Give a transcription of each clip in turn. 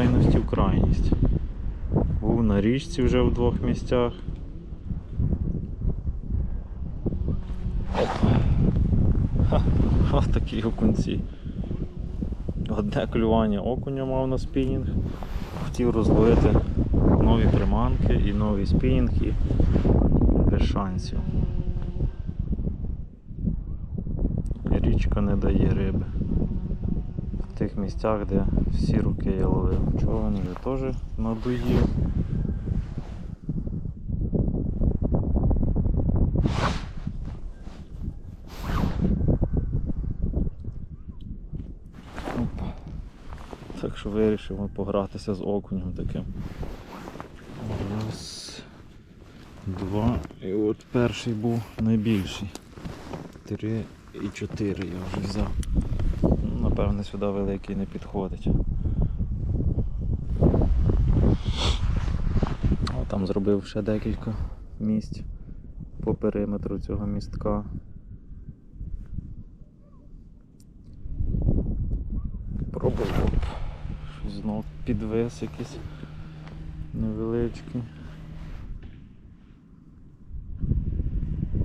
крайності в крайність. Був на річці вже в двох місцях. Ось такі окунці. Одне клювання окуня мав на спінінг. Хотів розловити нові приманки і новий спінінг і без шансів. Річка не дає риби. Тих місцях, де всі руки я ловив. Човен вже теж надоїв. Опа. Так що вирішимо погратися з окунем таким. Раз, два. І от перший був найбільший. Три і чотири я вже взяв. Напевне, сюди великий не підходить. О, там зробив ще декілька місць по периметру цього містка. Пробував. Щось знов підвис якийсь невеличкий.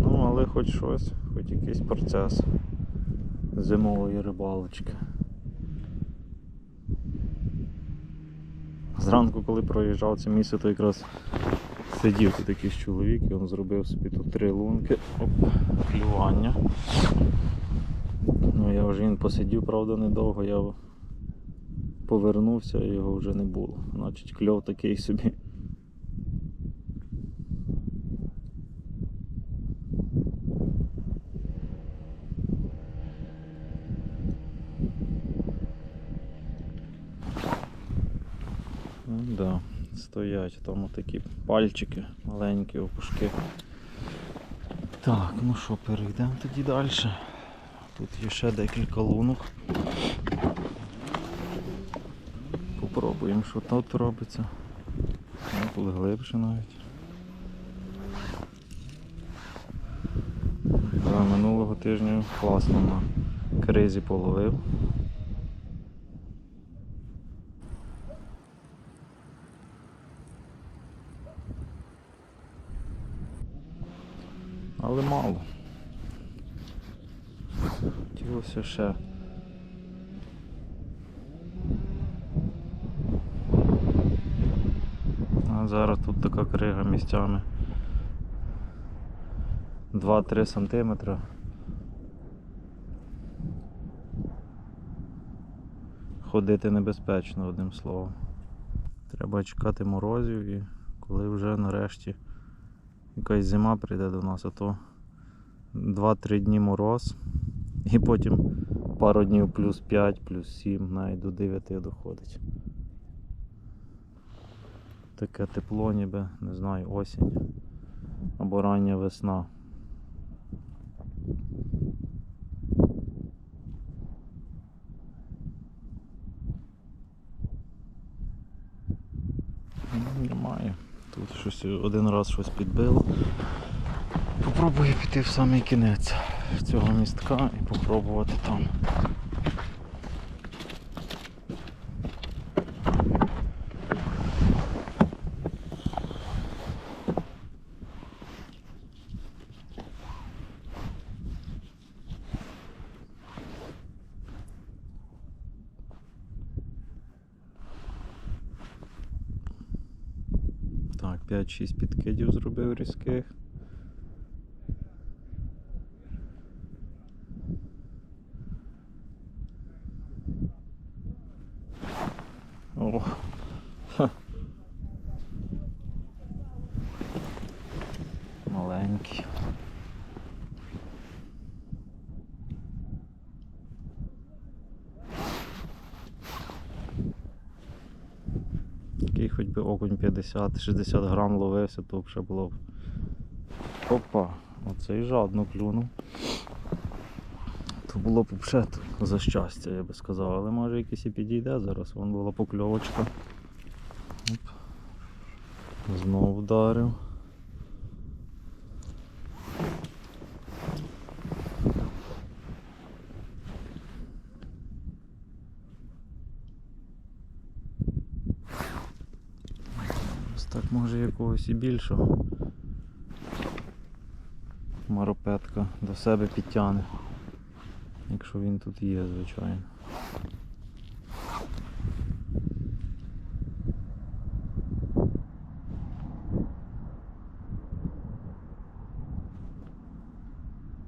Ну, але хоч щось, хоч якийсь процес зимової рибалочки. Зранку, коли проїжджав це місце, то якраз сидів тут якийсь чоловік і він зробив собі тут три лунки. Оп, клювання. Ну я вже він посидів, правда, недовго, я повернувся і його вже не було. Значить кльов такий собі. Ну, да, стоять там такі пальчики, маленькі опушки. Так, ну що, перейдемо тоді далі. Тут є ще декілька лунок. Попробуємо, що тут робиться. Коли глибше навіть. Минулого тижня класно на кризі половив. Але мало. Ще. А зараз тут така крига місцями 2-3 сантиметри. Ходити небезпечно, одним словом. Треба чекати морозів і коли вже нарешті якась зима прийде до нас, а то 2-3 дні мороз і потім пару днів плюс 5, плюс 7, навіть до 9 доходить. Таке тепло ніби, не знаю, осінь або рання весна. Ну, Немає. Тут щось один раз щось підбило. Попробую піти в самий кінець цього містка і попробувати там. Так, 5-6 підкидів зробив різких. О. Ха. Маленький. Такий хоч би окунь 50-60 грам ловився, то вже було б. Опа, оцей жадно клюнув. То було б вже за щастя, я би сказав, але може якийсь і підійде зараз, вон була покльовочка. Оп. Знову вдарив. Ось так може якогось і більшого. Маропетка до себе підтягне. Якщо він тут є, звичайно.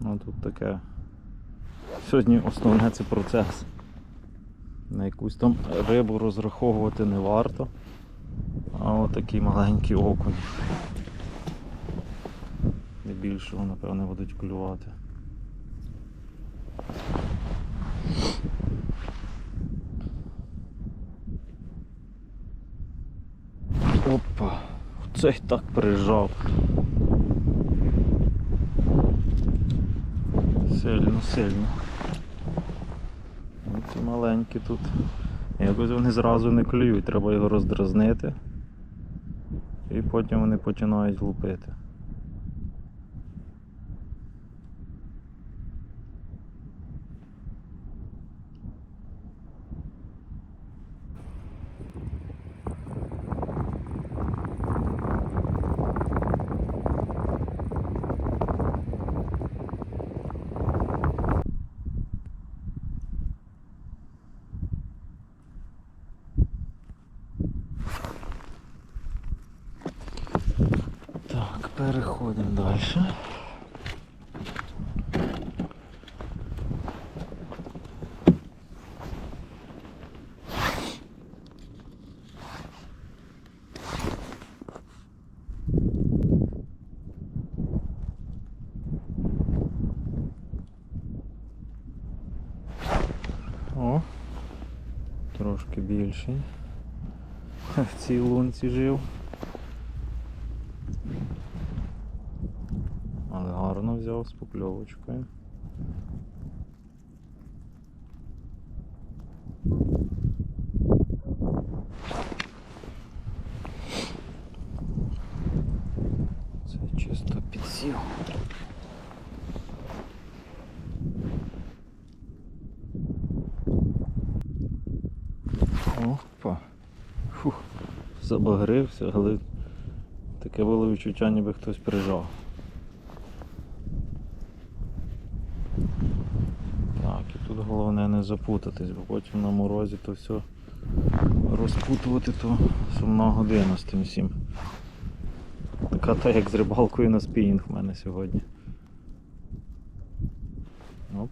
Ну тут таке. Сьогодні основне це процес. На якусь там рибу розраховувати не варто. А от такі маленькі окуні. Не більшого, напевне, будуть клювати. Опа, цей так прижав. Сильно, сильно. Ці маленькі тут. Якось вони зразу не клюють, треба його роздразнити. І потім вони починають лупити. Так, переходимо далі. О, трошки більший. В цій лунці жив. Але гарно взяв з покльовочкою. Це чисто підсів. Опа. Фух, забагрився, але таке було відчуття, ніби хтось прижав. Так, і тут головне не запутатись, бо потім на морозі то все розпутувати то сумна година з тим всім. Така та як з рибалкою на спінінг в мене сьогодні. Оп.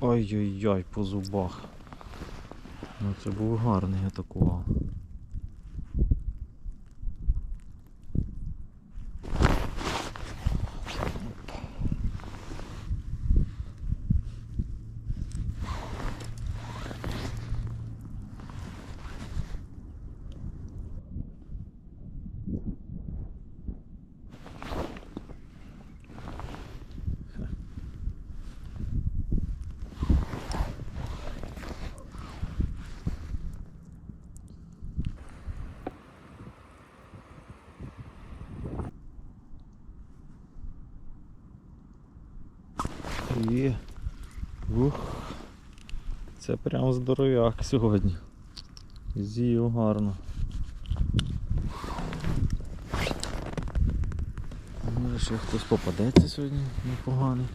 Ой-ой-ой, по зубах. Ну це був гарний атакував. Є. Ух. Це прям здоров'як сьогодні. З'їв гарно. Може ще хтось попадеться сьогодні непоганий.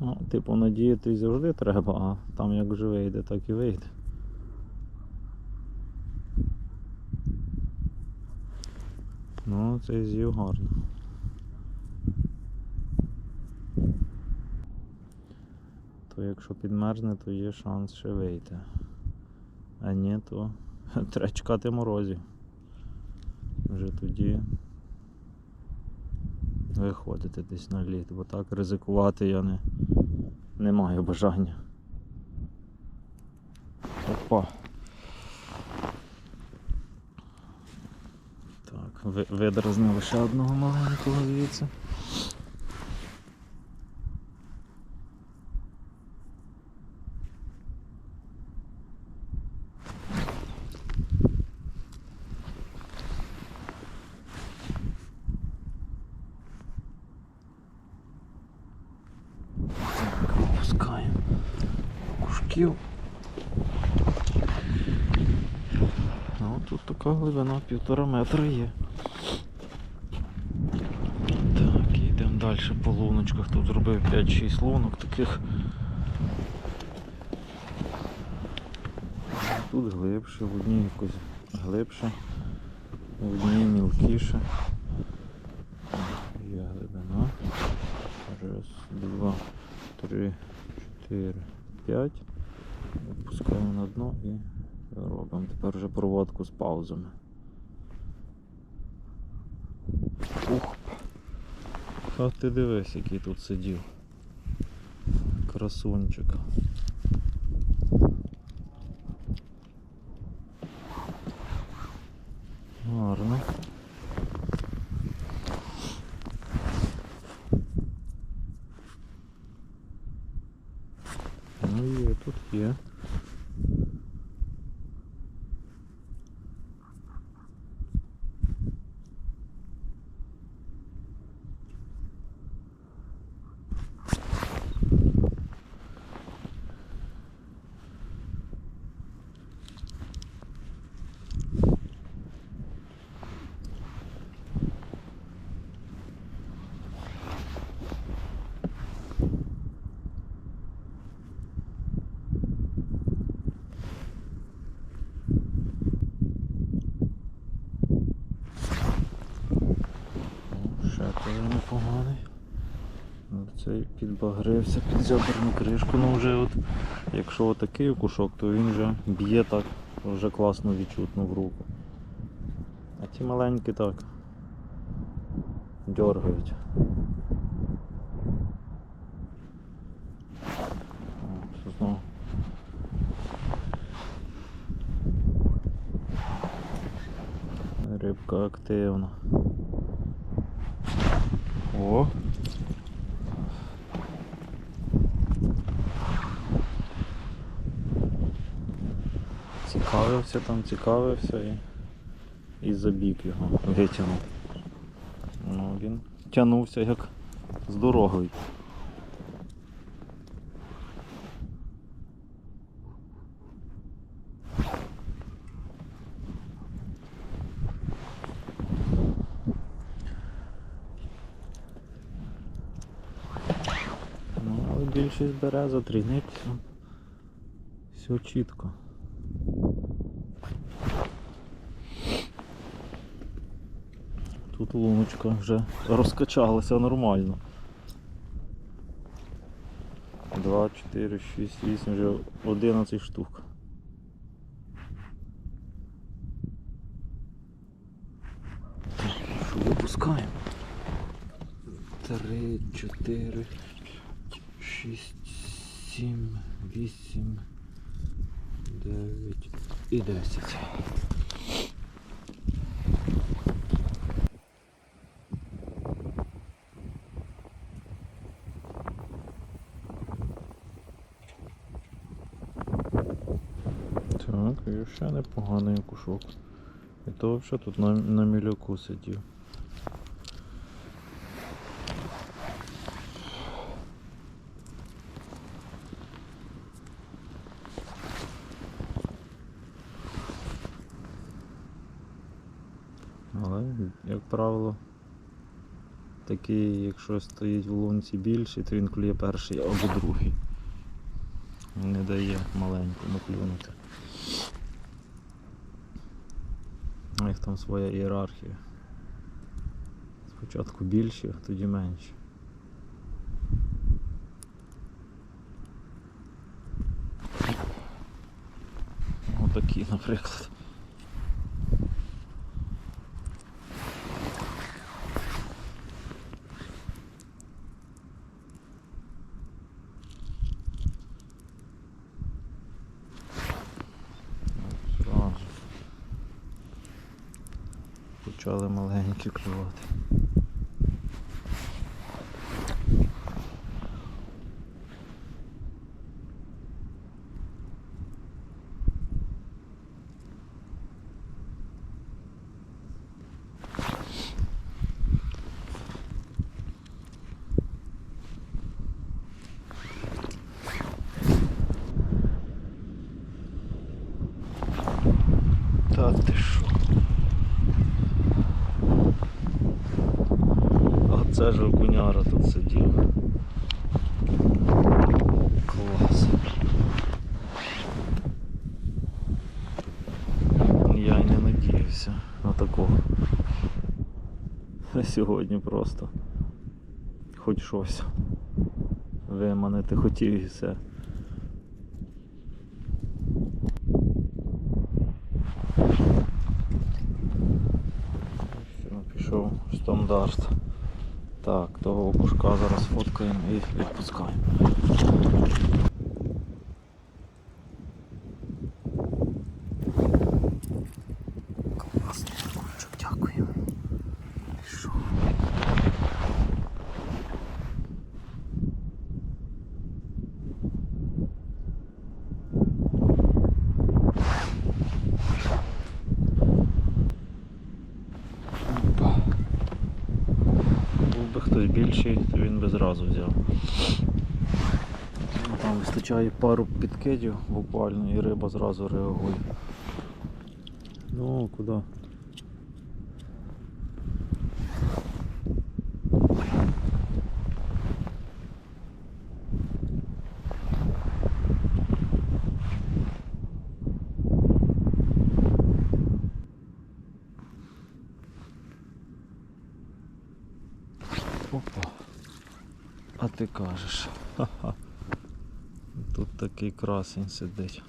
Ну, типу, надіятись завжди треба, а там як вже вийде, так і вийде. Ну, це з'їв гарно. То якщо підмерзне, то є шанс ще вийти. А ні, то треба чекати морозів. Вже тоді виходити десь на лід, бо так ризикувати я не, не маю бажання. Опа. Так, ви- видразнили ще одного маленького звідси. малюків. Ну, тут така глибина півтора метра є. Так, йдемо далі по луночках. Тут зробив 5-6 лунок таких. Тут глибше, в одній якось глибше, в одній мілкіше. Є глибина. Раз, два, три, чотири, п'ять. Опускаємо на дно і робимо тепер вже проводку з паузами. А ти дивись, який тут сидів. Красунчик. Гарно. Ну є, тут є. О, ще теж непоганий. От Цей підбагрився під зяберну кришку, ну вже от, якщо отакий окушок, то він вже б'є так, вже класно відчутно в руку. А ті маленькі так. Дергають. Знову. Рибка активна. О! Цікавився там, цікавився і, і забіг його, витягнув. Ну, він тягнувся як з дорогою. Ну, більшість бере за трійницю. Все чітко. Тут вже розкачалася нормально. 2, 4, 6, 8, вже 11 штук. Так, що випускаємо? 3, 4, 6, 7, 8, 9 і 10. Ще непоганий кушок. І то взагалі тут на, на міляку сидів. Але, як правило, такий, якщо стоїть в лунці більший, то він клює перший або другий. Не дає маленькому клюнути. У них там своя ієрархія. Спочатку більші, тоді менші. Отакі, наприклад. почали маленькі клювати. Та ти шо? Оце ж окуняра тут сидів. Клас. Я й не надіявся на такого. Сьогодні просто хоч щось. Виманити хотів і. Все, пішов стандарт. Так, того окушка зараз фоткаємо і відпускаємо. Класний окунчик, дякую. Пішов. Опа. Був би хтось більший, зразу взяв. Там вистачає пару підкидів буквально і риба зразу реагує. Ну, куди? Опа. А ти кажеш. Ха-ха. Тут такий красень сидить.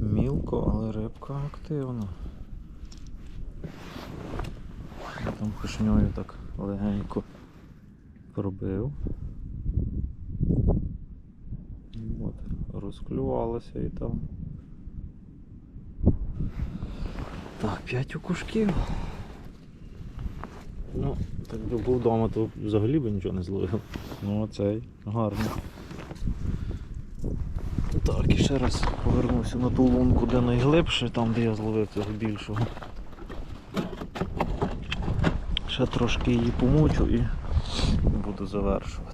Мілко, але рибка активна. Я там хошньою так легенько пробив. От, розклювалося і там. Так, 5 окушків. Ну, так би був вдома, то взагалі би нічого не зловив. Ну оцей гарний. Так, і ще раз повернувся на ту лунку, де найглибше, там де я зловив цього більшого. Ще трошки її помучу і буду завершувати.